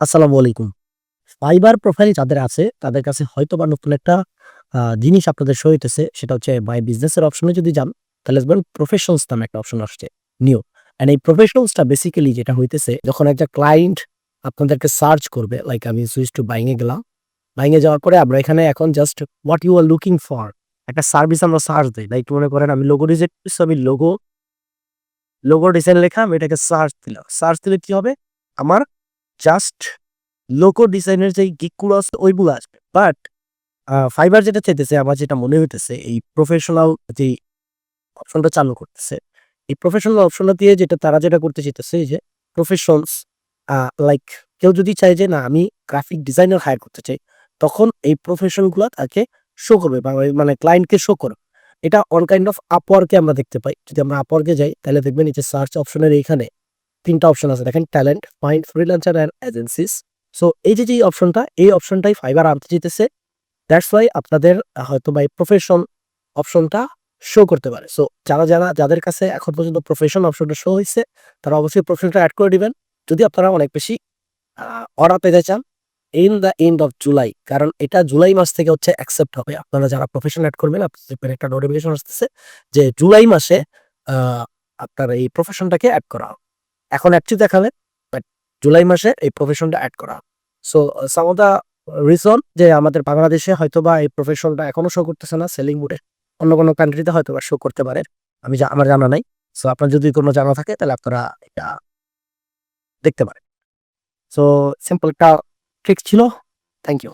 আসসালামু আলাইকুম। Fibre profile যাদের আছে, তাদের কাছে হয়তো বা নতুন একটা জিনিস আপনাদের শো হইতেছে। সেটা হচ্ছে মাই বিজনেস এর অপশনে যদি যান, তাহলে দেখবেন প্রফেশনস নামে একটা অপশন আসছে নিউ। অ্যান্ড এই প্রফেশনস টা বেসিক্যালি যেটা হইতেছে, যখন একটা ক্লায়েন্ট আপনাদেরকে সার্চ করবে লাইক আমি সুইচ টু বাইং এ গেলাম। বাইং এ যাওয়ার পরে আমরা এখানে এখন just what you are looking for একটা সার্ভিস আমরা সার্চ দেই। লাইক মনে করেন আমি লোগো ডিজাইন আমি লোগো লোগো ডিজাইন লেখা আমি এটাকে সার্চ দিলাম। সার্চ দিলে কি হবে? আমার জাস্ট লোগো ডিজাইনের যেই গিকগুলো আছে ওইগুলো আসবে। বাট ফাইবার যেটা চাইতেছে আমার যেটা মনে হইতেছে এই প্রফেশনাল যেই অপশনটা চালু করতেছে। এই প্রফেশনাল অপশনটা দিয়ে যেটা তারা যেটা করতে চাইতেছে যে প্রফেশনস লাইক কেউ যদি চায় যে না আমি গ্রাফিক ডিজাইনার হায়ার করতে চাই, তখন এই প্রফেশনগুলা তাকে শো করবে মানে ক্লায়েন্টকে শো করবে। এটা অন কাইন্ড অফ এ আমরা দেখতে পাই। যদি আমরা এ যাই তাহলে দেখবেন এই যে সার্চ অপশনের এইখানে ৩ টা অপশন আছে দেখেন talent, find, freelancer and agencies. So এই যে যেই অপশনটা এই অপশনটাই ফাইবার আনতে চাইতেছে। দ্যাটস ওয়াই আপনাদের হয়তো বা এই প্রফেশন অপশনটা শো করতে পারে। সো যারা, যারা যাদের কাছে এখন পর্যন্ত প্রফেশন অপশনটা শো হয়েছে তারা অবশ্যই প্রফেশনটা অ্যাড করে দিবেন। যদি আপনারা অনেক বেশি অর্ডার পেতে চান in the end of July কারণ এটা জুলাই মাস থেকে হচ্ছে অ্যাকসেপ্ট হবে। আপনারা যারা প্রফেশন অ্যাড করবেন আপনাদের একটা নোটিফিকেশন আসতেছে যে জুলাই মাসে আপনার এই প্রফেশনটাকে অ্যাড করা হবে। এখন অ্যাকচুয়ালি দেখালে বাট জুলাই মাসে এই প্রফেশনটা অ্যাড করা so some of the reason যে আমাদের বাংলাদেশে হয়তো বা এই প্রফেশনটা এখনও শো করতেছে না সেলিং এ। অন্য কোনো কান্ট্রিতে হয়তো বা শো করতে পারে। আমি আমার জানা নাই। সো আপনার যদি কোনো জানা থাকে, তাহলে আপনারা এটা দেখতে পারেন। সো সিম্পল একটা ট্রিক ছিল। Thank you.